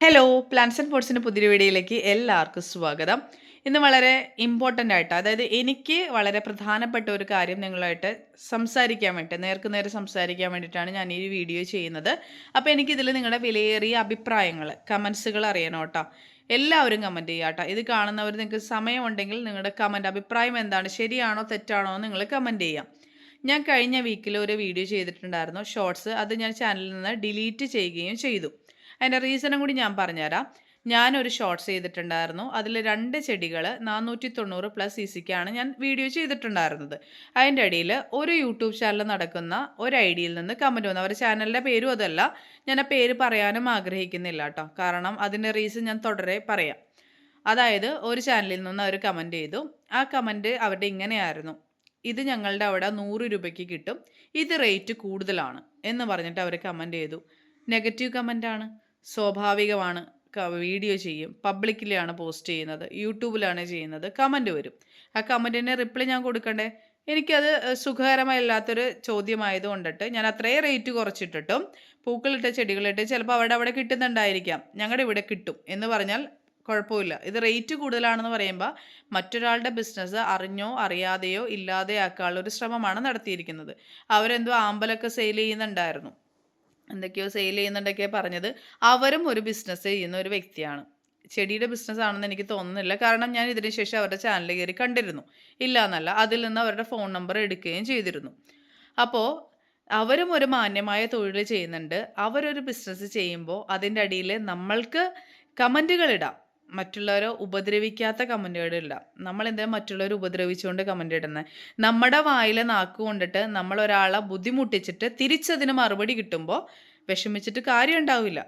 Hello plants and പോട്ട്സിന്റെ പുതിയ വീഡിയോയിലേക്ക് എല്ലാവർക്കും സ്വാഗതം. ഇന്ന് വളരെ ഇമ്പോർട്ടന്റ് ആയിട്ട് അതായത് എനിക്ക് വളരെ പ്രധാനപ്പെട്ട ഒരു കാര്യം നിങ്ങളായിട്ട് സംസാരിക്കാൻ വേണ്ടി നേർക്ക് നേരെ സംസാരിക്കാൻ വേണ്ടിയിട്ടാണ് ഞാൻ ഈ വീഡിയോ ചെയ്യുന്നത്. അപ്പോൾ എനിക്കിതിൽ നിങ്ങളുടെ വിലയേറിയ അഭിപ്രായങ്ങൾ കമൻസുകൾ അറിയണം കേട്ടോ. എല്ലാവരും കമന്റ് ചെയ്യുക കേട്ടോ. ഇത് കാണുന്നവർ നിങ്ങൾക്ക് സമയമുണ്ടെങ്കിൽ നിങ്ങളുടെ കമന്റ് അഭിപ്രായം എന്താണ് ശരിയാണോ തെറ്റാണോ നിങ്ങൾ കമന്റ് ചെയ്യാം ഞാൻ കഴിഞ്ഞ വീക്കിൽ ഒരു വീഡിയോ ചെയ്തിട്ടുണ്ടായിരുന്നു ഷോർട്സ് അത് ഞാൻ ചാനലിൽ നിന്ന് ഡിലീറ്റ് ചെയ്യുകയും ചെയ്തു. അതിന്റെ റീസണും കൂടി ഞാൻ പറഞ്ഞുതരാം. ഞാനൊരു ഷോർട്ട്സ് ചെയ്തിട്ടുണ്ടായിരുന്നു. അതിൽ രണ്ട് ചെടികൾ നാനൂറ്റി തൊണ്ണൂറ് പ്ലസ് സി സിക്കാണ് ഞാൻ വീഡിയോ ചെയ്തിട്ടുണ്ടായിരുന്നത്. അതിന്റെ ഇടയിൽ ഒരു യൂട്യൂബ് ചാനൽ നടക്കുന്ന ഒരു ഐഡിയയിൽ നിന്ന് കമന്റ് വന്നു. അവരുടെ ചാനലിന്റെ പേരും അതല്ല. ഞാൻ ആ പേര് പറയാനും ആഗ്രഹിക്കുന്നില്ല കേട്ടോ. കാരണം അതിന്റെ റീസൺ ഞാൻ തുടരെ പറയാം. അതായത് ഒരു ചാനലിൽ നിന്ന് അവർ കമന്റ് ചെയ്തു. ആ കമന്റ് അവരുടെ ഇങ്ങനെയായിരുന്നു. ഇത് ഞങ്ങളുടെ അവിടെ നൂറ് രൂപയ്ക്ക് കിട്ടും. ഇത് റേറ്റ് കൂടുതലാണ് എന്ന് പറഞ്ഞിട്ട് അവർ കമന്റ് ചെയ്തു. നെഗറ്റീവ് കമന്റാണ് സ്വാഭാവികമാണ്. വീഡിയോ ചെയ്യും. പബ്ലിക്കിലാണ് പോസ്റ്റ് ചെയ്യുന്നത്. യൂട്യൂബിലാണ് ചെയ്യുന്നത്. കമന്റ് വരും. ആ കമന്റിന് റിപ്ലൈ ഞാൻ കൊടുക്കണ്ടേ? എനിക്കത് സുഖകരമല്ലാത്തൊരു ചോദ്യമായത് കൊണ്ടിട്ട് ഞാൻ അത്രയും റേറ്റ് കുറച്ചിട്ടിട്ടും പൂക്കളിട്ട ചെടികളിട്ട് ചിലപ്പോൾ അവിടെ അവിടെ കിട്ടുന്നുണ്ടായിരിക്കാം. ഞങ്ങളുടെ ഇവിടെ കിട്ടും എന്ന് പറഞ്ഞാൽ കുഴപ്പമില്ല. ഇത് റേറ്റ് കൂടുതലാണെന്ന് പറയുമ്പോൾ മറ്റൊരാളുടെ ബിസിനസ് അറിഞ്ഞോ അറിയാതെയോ ഇല്ലാതെയാക്കാനുള്ള ഒരു ശ്രമമാണ് നടത്തിയിരിക്കുന്നത്. അവരെന്തോ ആമ്പലൊക്കെ സെയിൽ ചെയ്യുന്നുണ്ടായിരുന്നു. എന്തൊക്കെയോ സെയിൽ ചെയ്യുന്നുണ്ടൊക്കെ പറഞ്ഞത്. അവരും ഒരു ബിസിനസ് ചെയ്യുന്ന ഒരു വ്യക്തിയാണ്. ചെടിയുടെ ബിസിനസ് ആണെന്ന് എനിക്ക് തോന്നുന്നില്ല. കാരണം ഞാൻ ഇതിന് ശേഷം അവരുടെ ചാനൽ കയറി കണ്ടിരുന്നു. ഇല്ല എന്നല്ല അതിൽ നിന്ന് അവരുടെ ഫോൺ നമ്പർ എടുക്കുകയും ചെയ്തിരുന്നു. അപ്പോൾ അവരും ഒരു മാന്യമായ തൊഴിൽ ചെയ്യുന്നുണ്ട്. അവരൊരു ബിസിനസ് ചെയ്യുമ്പോൾ അതിന്റെ അടിയിൽ നമ്മൾക്ക് കമന്റുകൾ ഇടാം. മറ്റുള്ളവരെ ഉപദ്രവിക്കാത്ത കമന്റുകൾ നമ്മൾ എന്തിനാ മറ്റുള്ളവരെ ഉപദ്രവിച്ചുകൊണ്ട് കമന്റ് ഇടുന്നത് നമ്മുടെ വായിലെ നാക്ക് കൊണ്ടിട്ട് നമ്മൾ ഒരാളെ ബുദ്ധിമുട്ടിച്ചിട്ട് തിരിച്ചതിന് മറുപടി കിട്ടുമ്പോൾ വിഷമിച്ചിട്ട് കാര്യം ഉണ്ടാവില്ല.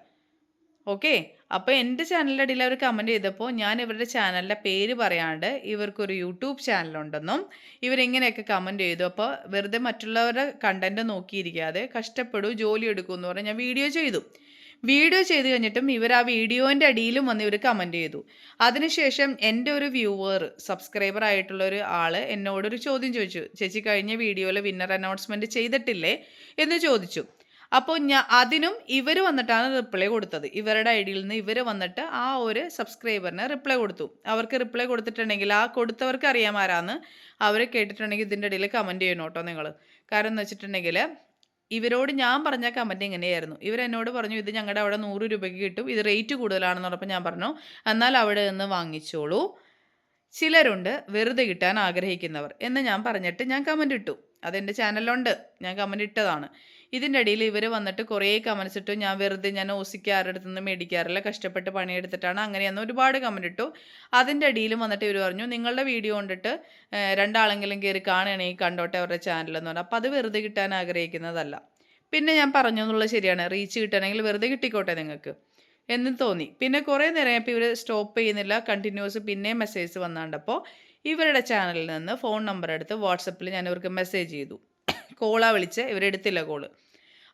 ഓക്കെ അപ്പോൾ എന്റെ ചാനലിന്റെ ഇടയിൽ അവർ കമന്റ് ചെയ്തപ്പോൾ ഞാൻ ഇവരുടെ ചാനലിന്റെ പേര് പറയാണ്ട് ഇവർക്കൊരു യൂട്യൂബ് ചാനലുണ്ടെന്നും ഇവരെങ്ങനെയൊക്കെ കമന്റ് ചെയ്തു. അപ്പോൾ വെറുതെ മറ്റുള്ളവരുടെ കണ്ടന്റ് നോക്കിയിരിക്കാതെ കഷ്ടപ്പെടൂ ജോലി എടുക്കുമെന്ന് എന്ന് പറഞ്ഞ് ഞാൻ വീഡിയോ ചെയ്തു. വീഡിയോ ചെയ്ത് കഴിഞ്ഞിട്ടും ഇവർ ആ വീഡിയോന്റെ അടിയിലും വന്ന് ഇവർ കമന്റ് ചെയ്തു. അതിനുശേഷം എന്റെ ഒരു വ്യൂവർ സബ്സ്ക്രൈബർ ആയിട്ടുള്ള ഒരു ആൾ എന്നോടൊരു ചോദ്യം ചോദിച്ചു. ചേച്ചി കഴിഞ്ഞ വീഡിയോയിൽ വിന്നർ അനൗൺസ്മെന്റ് ചെയ്തിട്ടില്ലേ? എന്ന് ചോദിച്ചു. അപ്പോൾ ഞാൻ അതിനും ഇവർ വന്നിട്ടാണ് റിപ്ലൈ കൊടുത്തത്. ഇവരുടെ ഐഡിയിൽ നിന്ന് ഇവർ വന്നിട്ട് ആ ഒരു സബ്സ്ക്രൈബറിന് റിപ്ലൈ കൊടുത്തു. അവർക്ക് റിപ്ലൈ കൊടുത്തിട്ടുണ്ടെങ്കിൽ ആ കൊടുത്തവർക്ക് അറിയാമാരാന്ന് അവർ കേട്ടിട്ടുണ്ടെങ്കിൽ ഇതിന്റെ ഇടയിൽ കമന്റ് ചെയ്യണം കേട്ടോ നിങ്ങൾ കാരണം എന്ന് വെച്ചിട്ടുണ്ടെങ്കിൽ ഇവരോട് ഞാൻ പറഞ്ഞ കമന്റ് ഇങ്ങനെയായിരുന്നു ഇവരെന്നോട് പറഞ്ഞു ഇത് ഞങ്ങളുടെ അവിടെ നൂറ് രൂപയ്ക്ക് കിട്ടും. ഇത് റേറ്റ് കൂടുതലാണെന്ന് പറഞ്ഞപ്പോൾ ഞാൻ പറഞ്ഞു. എന്നാൽ അവിടെ നിന്ന് വാങ്ങിച്ചോളൂ. ചിലരുണ്ട് വെറുതെ കിട്ടാൻ ആഗ്രഹിക്കുന്നവർ. എന്ന് ഞാൻ പറഞ്ഞിട്ട് ഞാൻ കമന്റ് ഇട്ടു. അതെന്റെ ചാനലിലുണ്ട് ഞാൻ കമന്റ് ഇട്ടതാണ്. ഇതിന്റെ ഇടയിൽ ഇവർ വന്നിട്ട് കുറേ കമൻസ് ഇട്ടു. ഞാൻ വെറുതെ ഞാൻ ഓസിക്ക് ആരുടെ അടുത്ത് നിന്ന് മേടിക്കാറില്ല കഷ്ടപ്പെട്ട് പണിയെടുത്തിട്ടാണ് അങ്ങനെയെന്ന് ഒരുപാട് കമന്റ് ഇട്ടു. അതിന്റെ അടിയിലും വന്നിട്ട് ഇവർ പറഞ്ഞു നിങ്ങളുടെ വീഡിയോ കണ്ടിട്ട് രണ്ടാളെങ്കിലും കയറി കാണുകയാണെങ്കിൽ കണ്ടോട്ടെ അവരുടെ ചാനലെന്ന് പറഞ്ഞു. അപ്പോൾ അത് വെറുതെ കിട്ടാൻ ആഗ്രഹിക്കുന്നതല്ല. പിന്നെ ഞാൻ പറഞ്ഞു എന്നുള്ളത് ശരിയാണ്. റീച്ച് കിട്ടണമെങ്കിൽ വെറുതെ കിട്ടിക്കോട്ടെ നിങ്ങൾക്ക്. എന്നും തോന്നി. പിന്നെ കുറേ നേരം ഇപ്പോൾ ഇവർ സ്റ്റോപ്പ് ചെയ്യുന്നില്ല. കണ്ടിന്യൂസ് പിന്നെയും മെസ്സേജ് വന്നാണ്ടപ്പോൾ ഇവരുടെ ചാനലിൽ നിന്ന് ഫോൺ നമ്പർ എടുത്ത് വാട്സപ്പിൽ ഞാൻ ഇവർക്ക് മെസ്സേജ് ചെയ്തു. കോളാ വിളിച്ച് ഇവരെടുത്തില്ല കോൾ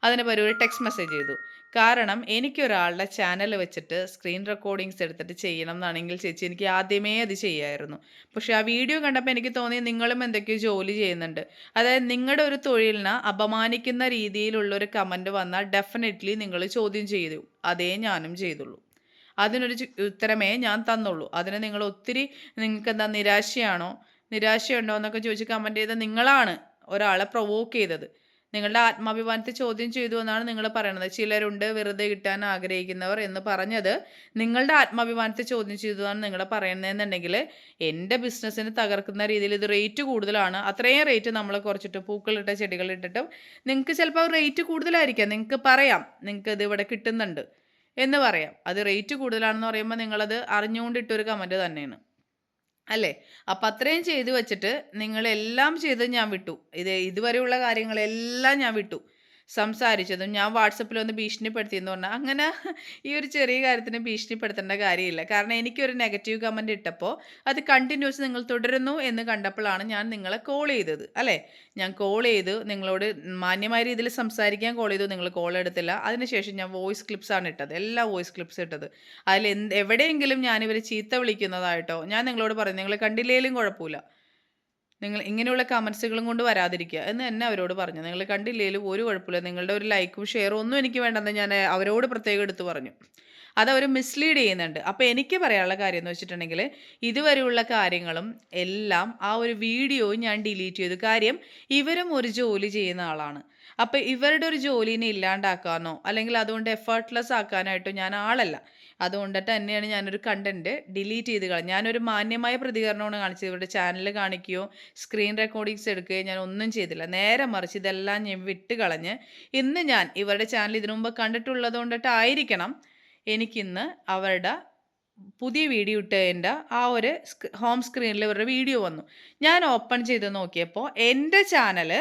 അതിന് ഒരു ടെക്സ്റ്റ് മെസ്സേജ് ചെയ്തു. കാരണം എനിക്കൊരാളുടെ ചാനൽ വെച്ചിട്ട് സ്ക്രീൻ റെക്കോർഡിങ്സ് എടുത്തിട്ട് ചെയ്യണം എന്നാണെങ്കിൽ ചേച്ചി എനിക്ക് ആദ്യമേ അത് ചെയ്യായിരുന്നു. പക്ഷേ ആ വീഡിയോ കണ്ടപ്പോൾ എനിക്ക് തോന്നി നിങ്ങളും എന്തൊക്കെയോ ജോലി ചെയ്യുന്നുണ്ട്. അതായത് നിങ്ങളുടെ ഒരു തൊഴിലിനെ അപമാനിക്കുന്ന രീതിയിലുള്ള ഒരു കമന്റ് വന്നാൽ ഡെഫിനറ്റ്ലി നിങ്ങൾ ചോദ്യം ചെയ്തു. അതേ ഞാനും ചെയ്തുള്ളൂ. അതിനൊരു ഉത്തരമേ ഞാൻ തന്നുള്ളൂ. അതിന് നിങ്ങൾ ഒത്തിരി നിങ്ങൾക്ക് എന്താ നിരാശയാണോ? നിരാശയുണ്ടോ എന്നൊക്കെ ചോദിച്ച് കമന്റ് ചെയ്ത നിങ്ങളാണ് ഒരാളെ പ്രൊവോക്ക് ചെയ്തത്. നിങ്ങളുടെ ആത്മാഭിമാനത്തെ ചോദ്യം ചെയ്തു എന്നാണ് നിങ്ങൾ പറയുന്നത് ചിലരുണ്ട് വെറുതെ കിട്ടാൻ ആഗ്രഹിക്കുന്നവർ എന്ന് പറഞ്ഞത് നിങ്ങളുടെ ആത്മാഭിമാനത്തെ ചോദ്യം ചെയ്തു എന്നാണ് നിങ്ങൾ പറയുന്നതെന്നുണ്ടെങ്കിൽ എന്റെ ബിസിനസ്സിന് തകർക്കുന്ന രീതിയിൽ ഇത് റേറ്റ് കൂടുതലാണ്. അത്രയും റേറ്റ് നമ്മൾ കുറച്ചിട്ട് പൂക്കളിട്ട ചെടികളിട്ടിട്ടും നിങ്ങൾക്ക് ചിലപ്പോൾ റേറ്റ് കൂടുതലായിരിക്കാം. നിങ്ങൾക്ക് പറയാം. നിങ്ങൾക്ക് ഇത് ഇവിടെ കിട്ടുന്നുണ്ട്. എന്ന് പറയാം. അത് റേറ്റ് കൂടുതലാണെന്ന് പറയുമ്പോൾ നിങ്ങളത് അറിഞ്ഞുകൊണ്ടിട്ടൊരു കമന്റ് തന്നെയാണ്. അല്ലേ? അപ്പം അത്രയും ചെയ്തു വെച്ചിട്ട് നിങ്ങളെല്ലാം ചെയ്ത് ഞാൻ വിട്ടു. ഇത് ഇതുവരെയുള്ള കാര്യങ്ങളെല്ലാം ഞാൻ വിട്ടു. സംസാരിച്ചതും ഞാൻ വാട്സപ്പിൽ ഒന്ന് ഭീഷണിപ്പെടുത്തിയെന്ന് പറഞ്ഞാൽ അങ്ങനെ ഈ ഒരു ചെറിയ കാര്യത്തിന് ഭീഷണിപ്പെടുത്തേണ്ട കാര്യമില്ല. കാരണം എനിക്കൊരു നെഗറ്റീവ് കമന്റ് ഇട്ടപ്പോൾ അത് കണ്ടിന്യൂസ് നിങ്ങൾ തുടരുന്നു എന്ന് കണ്ടപ്പോഴാണ് ഞാൻ നിങ്ങളെ കോൾ ചെയ്തത് അല്ലേ? ഞാൻ കോൾ ചെയ്തു നിങ്ങളോട് മാന്യമായ രീതിയിൽ സംസാരിക്കാൻ കോൾ ചെയ്തു നിങ്ങൾ കോൾ എടുത്തില്ല. അതിനുശേഷം ഞാൻ വോയിസ് ക്ലിപ്സാണ് ഇട്ടത് എല്ലാ വോയിസ് ക്ലിപ്സ് ഇട്ടത്. അതിൽ എന്ത് എവിടെയെങ്കിലും ഞാനിവർ ചീത്ത വിളിക്കുന്നതായിട്ടോ ഞാൻ നിങ്ങളോട് പറഞ്ഞു നിങ്ങൾ കണ്ടില്ലെങ്കിലും കുഴപ്പമില്ല. നിങ്ങൾ ഇങ്ങനെയുള്ള കമൻസുകളും കൊണ്ട് വരാതിരിക്കുക എന്ന് തന്നെ അവരോട് പറഞ്ഞു. നിങ്ങൾ കണ്ടില്ലേലും ഒരു കുഴപ്പമില്ല. നിങ്ങളുടെ ഒരു ലൈക്കും ഷെയറും ഒന്നും എനിക്ക് വേണ്ടെന്ന് ഞാൻ അവരോട് പ്രത്യേകം എടുത്തു പറഞ്ഞു. അതവർ മിസ്ലീഡ് ചെയ്യുന്നുണ്ട്. അപ്പോൾ എനിക്ക് പറയാനുള്ള കാര്യം എന്ന് വെച്ചിട്ടുണ്ടെങ്കിൽ ഇതുവരെയുള്ള കാര്യങ്ങളും എല്ലാം ആ ഒരു വീഡിയോ ഞാൻ ഡിലീറ്റ് ചെയ്തു. കാര്യം ഇവരും ഒരു ജോലി ചെയ്യുന്ന ആളാണ്. അപ്പോൾ ഇവരുടെ ഒരു ജോലിനെ ഇല്ലാണ്ടാക്കാനോ അല്ലെങ്കിൽ അതുകൊണ്ട് എഫേർട്ട്ലെസ് ആക്കാനായിട്ടോ ഞാൻ ആളല്ല. അതുകൊണ്ട് തന്നെയാണ് ഞാനൊരു കണ്ടന്റ് ഡിലീറ്റ് ചെയ്ത് കളഞ്ഞു ഞാനൊരു മാന്യമായ പ്രതികരണമാണ് കാണിച്ചത്. ഇവരുടെ ചാനൽ കാണിക്കുകയോ സ്ക്രീൻ റെക്കോർഡിങ്സ് എടുക്കുകയോ ഞാൻ ഒന്നും ചെയ്തില്ല. നേരെ മറിച്ച് ഇതെല്ലാം ഞാൻ വിട്ട് കളഞ്ഞ് ഇന്ന് ഞാൻ ഇവരുടെ ചാനൽ ഇതിനു മുമ്പ് കണ്ടിട്ടുള്ളത് കൊണ്ടിട്ടായിരിക്കണം എനിക്കിന്ന് അവരുടെ പുതിയ വീഡിയോ ഇട്ടതിന്റെ ആ ഒരു ഹോം സ്ക്രീനിൽ ഇവരുടെ വീഡിയോ വന്നു. ഞാൻ ഓപ്പൺ ചെയ്ത് നോക്കിയപ്പോൾ എന്റെ ചാനൽ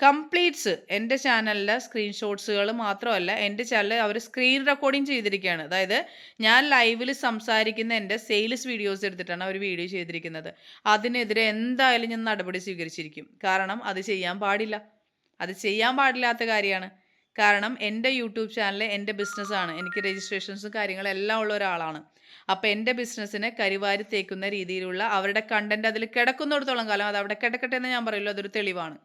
കംപ്ലീറ്റ്സ് എന്റെ ചാനലിലെ സ്ക്രീൻഷോട്ട്സുകൾ മാത്രമല്ല എന്റെ ചാനൽ അവർ സ്ക്രീൻ റെക്കോർഡിങ് ചെയ്തിരിക്കുകയാണ്. അതായത് ഞാൻ ലൈവിൽ സംസാരിക്കുന്ന എന്റെ സെയിൽസ് വീഡിയോസ് എടുത്തിട്ടാണ് അവർ വീഡിയോ ചെയ്തിരിക്കുന്നത്. അതിനെതിരെ എന്തായാലും ഞാൻ നടപടി സ്വീകരിച്ചിരിക്കും. കാരണം അത് ചെയ്യാൻ പാടില്ല. അത് ചെയ്യാൻ പാടില്ലാത്ത കാര്യമാണ്. കാരണം എന്റെ യൂട്യൂബ് ചാനൽ എന്റെ ബിസിനസ്സാണ്. എനിക്ക് രജിസ്ട്രേഷൻസും കാര്യങ്ങളും എല്ലാം ഉള്ള ഒരാളാണ്. അപ്പോൾ എന്റെ ബിസിനസ്സിനെ കരിവാരി തേക്കുന്ന രീതിയിലുള്ള അവരുടെ കണ്ടന്റ് അതിൽ കിടക്കുന്നിടത്തോളം കാലം അത് അവിടെ കിടക്കട്ടെ എന്ന് ഞാൻ പറയുള്ളൂ അതൊരു തെളിവാണ്.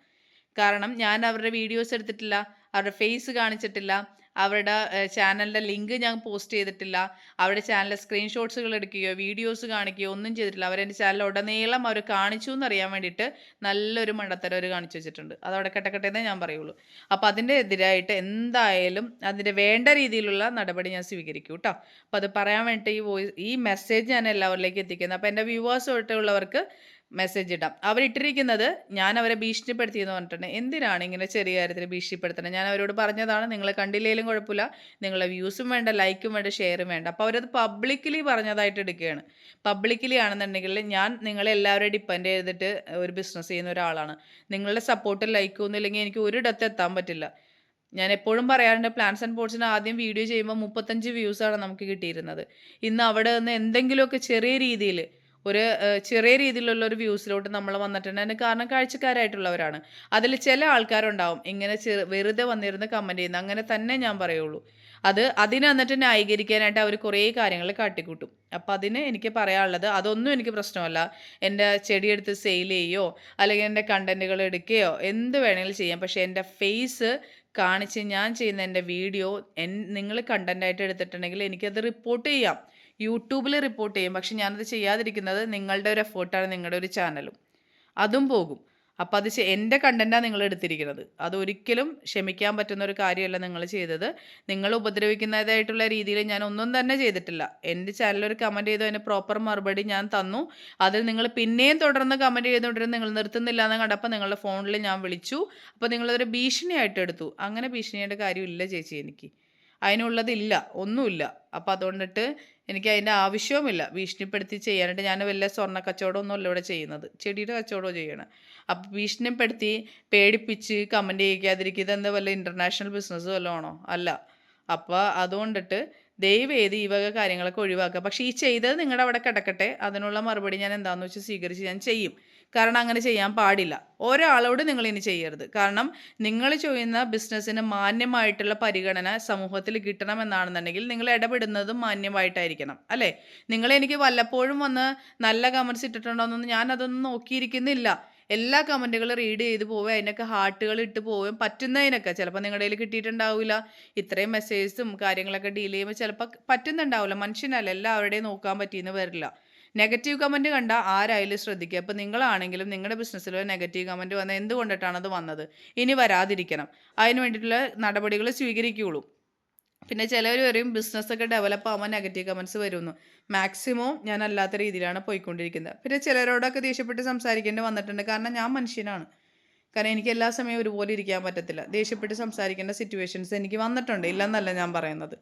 കാരണം ഞാൻ അവരുടെ വീഡിയോസ് എടുത്തിട്ടില്ല അവരുടെ ഫേസ് കാണിച്ചിട്ടില്ല അവരുടെ ചാനലിന്റെ ലിങ്ക് ഞാൻ പോസ്റ്റ് ചെയ്തിട്ടില്ല. അവരുടെ ചാനലിലെ സ്ക്രീൻഷോട്ട്സുകൾ എടുക്കുകയോ വീഡിയോസ് കാണിക്കുകയോ ഒന്നും ചെയ്തിട്ടില്ല. അവരെന്റെ ചാനൽ ഉടനീളം അവർ കാണിച്ചു എന്നറിയാൻ വേണ്ടിയിട്ട് നല്ലൊരു മണ്ടത്തരം അവർ കാണിച്ചു വെച്ചിട്ടുണ്ട്. അതവിടെ അവിടെ എന്നേ ഞാൻ പറയുള്ളൂ. അപ്പോൾ അതിന്റെ എതിരായിട്ട് എന്തായാലും അതിന്റെ വേണ്ട രീതിയിലുള്ള നടപടി ഞാൻ സ്വീകരിക്കും കേട്ടോ അപ്പോൾ അത് പറയാൻ വേണ്ടിയിട്ട് ഈ വോയിസ് ഈ മെസ്സേജ് ഞാൻ എല്ലാവരിലേക്ക് എത്തിക്കുന്നത് അപ്പോൾ എന്റെ വ്യൂവേഴ്സ് തൊട്ടുള്ളവർക്ക് മെസ്സേജ് ഇടാം. അവരിട്ടിരിക്കുന്നത് ഞാൻ അവരെ ഭീഷണിപ്പെടുത്തിയെന്ന് പറഞ്ഞിട്ടുണ്ട്. എന്തിനാണ് ഇങ്ങനെ ചെറിയ കാര്യത്തിൽ ഭീഷണിപ്പെടുത്തുന്നത്? ഞാൻ അവരോട് പറഞ്ഞതാണ് നിങ്ങളെ കണ്ടില്ലെങ്കിലും കുഴപ്പമില്ല. നിങ്ങളെ വ്യൂസും വേണ്ട ലൈക്കും വേണ്ട ഷെയറും വേണ്ട. അപ്പോൾ അവരത് പബ്ലിക്കലി പറഞ്ഞതായിട്ട് എടുക്കുകയാണ്. പബ്ലിക്കലി ആണെന്നുണ്ടെങ്കിൽ ഞാൻ നിങ്ങളെല്ലാവരും ഡിപ്പെൻഡ് ചെയ്തിട്ട് ഒരു ബിസിനസ് ചെയ്യുന്ന ഒരാളാണ്. നിങ്ങളുടെ സപ്പോർട്ടും ലൈക്കും ഒന്നും ഇല്ലെങ്കിൽ എനിക്ക് ഒരിടത്ത് എത്താൻ പറ്റില്ല. ഞാൻ എപ്പോഴും പറയാറുണ്ട് പ്ലാൻസ് ആൻഡ് പോർട്സിന് ആദ്യം വീഡിയോ ചെയ്യുമ്പോൾ മുപ്പത്തഞ്ച് വ്യൂസാണ് നമുക്ക് കിട്ടിയിരുന്നത്. ഇന്ന് അവിടെ നിന്ന് എന്തെങ്കിലുമൊക്കെ ചെറിയ രീതിയിൽ ഒരു ചെറിയ രീതിയിലുള്ള ഒരു വ്യൂസിലോട്ട് നമ്മൾ വന്നിട്ടുണ്ട്. അതിന് കാരണം കാഴ്ചക്കാരായിട്ടുള്ളവരാണ്. അതിൽ ചില ആൾക്കാരുണ്ടാവും. ഇങ്ങനെ വെറുതെ വന്നിരുന്ന് കമന്റ് ചെയ്യുന്ന. അങ്ങനെ തന്നെ ഞാൻ പറയുള്ളൂ. അത് അതിനെ എന്നിട്ട് ന്യായീകരിക്കാനായിട്ട് അവർ കുറേ കാര്യങ്ങൾ കാട്ടിക്കൂട്ടും. അപ്പോൾ അതിന് എനിക്ക് പറയാനുള്ളത് അതൊന്നും എനിക്ക് പ്രശ്നമല്ല. എന്റെ ചെടിയെടുത്ത് സെയിൽ ചെയ്യുകയോ അല്ലെങ്കിൽ എന്റെ കണ്ടന്റുകൾ എടുക്കുകയോ എന്ത് വേണമെങ്കിലും ചെയ്യാം. പക്ഷേ എന്റെ ഫേസ് കാണിച്ച് ഞാൻ ചെയ്യുന്ന എന്റെ വീഡിയോ എൻ നിങ്ങൾ കണ്ടന്റായിട്ട് എടുത്തിട്ടുണ്ടെങ്കിൽ എനിക്കത് റിപ്പോർട്ട് ചെയ്യാം. യൂട്യൂബിൽ റിപ്പോർട്ട് ചെയ്യും. പക്ഷെ ഞാനത് ചെയ്യാതിരിക്കുന്നത് നിങ്ങളുടെ ഒരു എഫേർട്ടാണ് നിങ്ങളുടെ ഒരു ചാനലും. അതും പോകും. അപ്പം അത് എന്റെ കണ്ടന്റാണ് നിങ്ങൾ എടുത്തിരിക്കുന്നത്. അതൊരിക്കലും ക്ഷമിക്കാൻ പറ്റുന്ന ഒരു കാര്യമല്ല നിങ്ങൾ ചെയ്തത്. നിങ്ങൾ ഉപദ്രവിക്കുന്നതായിട്ടുള്ള രീതിയിൽ ഞാൻ ഒന്നും തന്നെ ചെയ്തിട്ടില്ല. എന്റെ ചാനലിൽ ഒരു കമന്റ് ചെയ്തു അതിന് പ്രോപ്പർ മറുപടി ഞാൻ തന്നു. അതിൽ നിങ്ങൾ പിന്നെയും തുടർന്ന് കമന്റ് ചെയ്തുകൊണ്ടിരുന്ന നിങ്ങൾ നിർത്തുന്നില്ല എന്ന് കണ്ടപ്പോൾ നിങ്ങളുടെ ഫോണിൽ ഞാൻ വിളിച്ചു. അപ്പോൾ നിങ്ങളതൊരു ഭീഷണിയായിട്ട് എടുത്തു. അങ്ങനെ ഭീഷണിയുടെ കാര്യമില്ല ചേച്ചി എനിക്ക്. അതിനുള്ളതില്ല ഒന്നുമില്ല. അപ്പോൾ അതുകൊണ്ടിട്ട് എനിക്ക് അതിന്റെ ആവശ്യവുമില്ല. ഭീഷണിപ്പെടുത്തി ചെയ്യാനായിട്ട് ഞാൻ വലിയ സ്വർണ കച്ചവടമൊന്നുമല്ല ഇവിടെ ചെയ്യുന്നത്. ചെടിയുടെ കച്ചവടമോ ചെയ്യണം. അപ്പം ഭീഷണിപ്പെടുത്തി പേടിപ്പിച്ച് കമന്റ് ചെയ്യിക്കാതിരിക്കുക ഇതെന്താ വല്ല ഇന്റർനാഷണൽ ബിസിനസ് വല്ലതും ആണോ? അല്ല. അപ്പോൾ അതുകൊണ്ടിട്ട് ദയവേത് ഈ വക കാര്യങ്ങളൊക്കെ ഒഴിവാക്കുക. പക്ഷേ ഈ ചെയ്തത് നിങ്ങളുടെ അവിടെ കിടക്കട്ടെ. അതിനുള്ള മറുപടി ഞാൻ എന്താണെന്ന് വെച്ചാൽ സ്വീകരിച്ച് ഞാൻ ചെയ്യും. കാരണം അങ്ങനെ ചെയ്യാൻ പാടില്ല. ഒരാളോട് നിങ്ങൾ ഇനി ചെയ്യരുത്. കാരണം നിങ്ങൾ ചെയ്യുന്ന ബിസിനസ്സിന് മാന്യമായിട്ടുള്ള പരിഗണന സമൂഹത്തിൽ കിട്ടണമെന്നാണെന്നുണ്ടെങ്കിൽ നിങ്ങൾ ഇടപെടുന്നതും മാന്യമായിട്ടായിരിക്കണം. അല്ലേ? നിങ്ങൾ എനിക്ക് വല്ലപ്പോഴും വന്ന് നല്ല കമൻസ് ഇട്ടിട്ടുണ്ടോയെന്നൊന്നും ഞാൻ അതൊന്നും നോക്കിയിരിക്കുന്നില്ല. എല്ലാ കമന്റുകളും റീഡ് ചെയ്ത് പോവുക. അതിനൊക്കെ ഹാർട്ടുകൾ ഇട്ട് പോവുകയും പറ്റുന്നതിനൊക്കെ. ചിലപ്പോൾ നിങ്ങളുടെ കയ്യിൽ കിട്ടിയിട്ടുണ്ടാവില്ല. ഇത്രയും മെസ്സേജസും കാര്യങ്ങളൊക്കെ ഡീൽ ചെയ്യുമ്പോൾ ചിലപ്പോൾ പറ്റുന്നുണ്ടാവില്ല. മനുഷ്യനല്ല എല്ലാവരുടെയും നോക്കാൻ പറ്റിയെന്ന് വരില്ല. നെഗറ്റീവ് കമന്റ് കണ്ടാൽ ആരായാലും ശ്രദ്ധിക്കുക. അപ്പോൾ നിങ്ങളാണെങ്കിലും നിങ്ങളുടെ ബിസിനസ്സിൽ നെഗറ്റീവ് കമന്റ് വന്നാൽ എന്തുകൊണ്ടിട്ടാണ് അത് വന്നത്? ഇനി വരാതിരിക്കണം. അതിന് വേണ്ടിയിട്ടുള്ള നടപടികൾ സ്വീകരിക്കുകയുള്ളൂ. പിന്നെ ചിലവർ പറയും ബിസിനസ്സൊക്കെ ഡെവലപ്പ് ആകുമ്പോൾ നെഗറ്റീവ് കമൻസ് വരുന്നു. മാക്സിമം ഞാൻ അല്ലാത്ത രീതിയിലാണ് പോയിക്കൊണ്ടിരിക്കുന്നത്. പിന്നെ ചിലരോടൊക്കെ ദേഷ്യപ്പെട്ട് സംസാരിക്കേണ്ടി വന്നിട്ടുണ്ട്. കാരണം ഞാൻ മനുഷ്യനാണ്. കാരണം എനിക്ക് എല്ലാ സമയവും ഒരുപോലെ ഇരിക്കാൻ പറ്റത്തില്ല. ദേഷ്യപ്പെട്ട് സംസാരിക്കേണ്ട സിറ്റുവേഷൻസ് എനിക്ക് വന്നിട്ടുണ്ട്. ഇല്ലെന്നല്ല ഞാൻ പറയുന്നത്.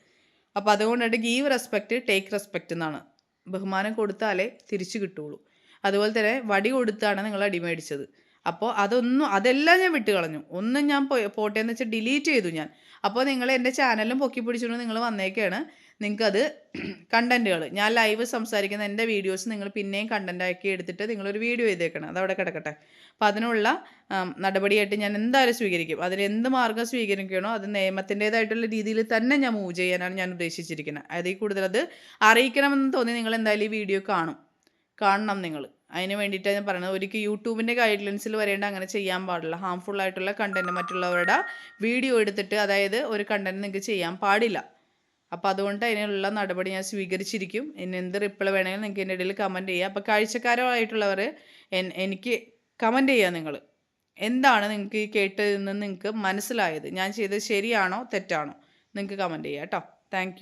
അപ്പോൾ അതുകൊണ്ടിട്ട് ഗീവ് റെസ്പെക്റ്റ് ടേക്ക് റെസ്പെക്റ്റ് എന്നാണ്. ബഹുമാനം കൊടുത്താലേ തിരിച്ചു കിട്ടുള്ളൂ. അതുപോലെ തന്നെ വടി കൊടുത്താണ് നിങ്ങൾ അടി മേടിച്ചത് അപ്പോൾ അതൊന്നും അതെല്ലാം ഞാൻ വിട്ട് കളഞ്ഞു ഒന്നും ഞാൻ പോട്ടെ എന്ന് വെച്ചാൽ ഡിലീറ്റ് ചെയ്തു ഞാൻ. അപ്പോൾ നിങ്ങൾ എന്റെ ചാനലും പൊക്കി പിടിച്ചുകൊണ്ട് നിങ്ങൾ വന്നേക്കാണ്. നിങ്ങൾക്കത് കണ്ടന്റുകൾ ഞാൻ ലൈവ് സംസാരിക്കുന്ന എന്റെ വീഡിയോസ് നിങ്ങൾ പിന്നെയും കണ്ടന്റാക്കി എടുത്തിട്ട് നിങ്ങളൊരു വീഡിയോ ചെയ്തേക്കണം. അതവിടെ കിടക്കട്ടെ. അപ്പം അതിനുള്ള നടപടിയായിട്ട് ഞാൻ എന്തായാലും സ്വീകരിക്കും. അതിന് എന്ത് മാർഗം സ്വീകരിക്കണോ അത് നിയമത്തിന്റേതായിട്ടുള്ള രീതിയിൽ തന്നെ ഞാൻ മൂവ് ചെയ്യാനാണ് ഞാൻ ഉദ്ദേശിച്ചിരിക്കുന്നത് അതിൽ കൂടുതൽ അത് അറിയിക്കണമെന്ന് തോന്നി നിങ്ങൾ എന്തായാലും ഈ വീഡിയോ കാണും. കാണണം നിങ്ങൾ അതിന് വേണ്ടിയിട്ടാണ് ഞാൻ പറയുന്നത് ഒരിക്കൽ യൂട്യൂബിന്റെ ഗൈഡ് ലൈൻസിൽ വരേണ്ട അങ്ങനെ ചെയ്യാൻ പാടില്ല. ഹാംഫുൾ ആയിട്ടുള്ള കണ്ടന്റ് മറ്റുള്ളവരുടെ വീഡിയോ എടുത്തിട്ട് അതായത് ഒരു കണ്ടന്റ് നിങ്ങൾക്ക് ചെയ്യാൻ പാടില്ല. അപ്പോൾ അതുകൊണ്ട് അതിനുള്ള നടപടി ഞാൻ സ്വീകരിച്ചിരിക്കും. ഇനി എന്ത് റിപ്ലൈ വേണമെങ്കിലും നിങ്ങൾക്ക് എന്റെ ഇടയിൽ കമന്റ് ചെയ്യുക അപ്പോൾ കാഴ്ചക്കാരായിട്ടുള്ളവർ എനിക്ക് കമന്റ് ചെയ്യുക നിങ്ങൾ എന്താണ് നിങ്ങൾക്ക് ഈ നിന്ന് നിങ്ങൾക്ക് മനസ്സിലായത്? ഞാൻ ചെയ്തത് ശരിയാണോ തെറ്റാണോ? നിങ്ങൾക്ക് കമന്റ് ചെയ്യാം കേട്ടോ. താങ്ക്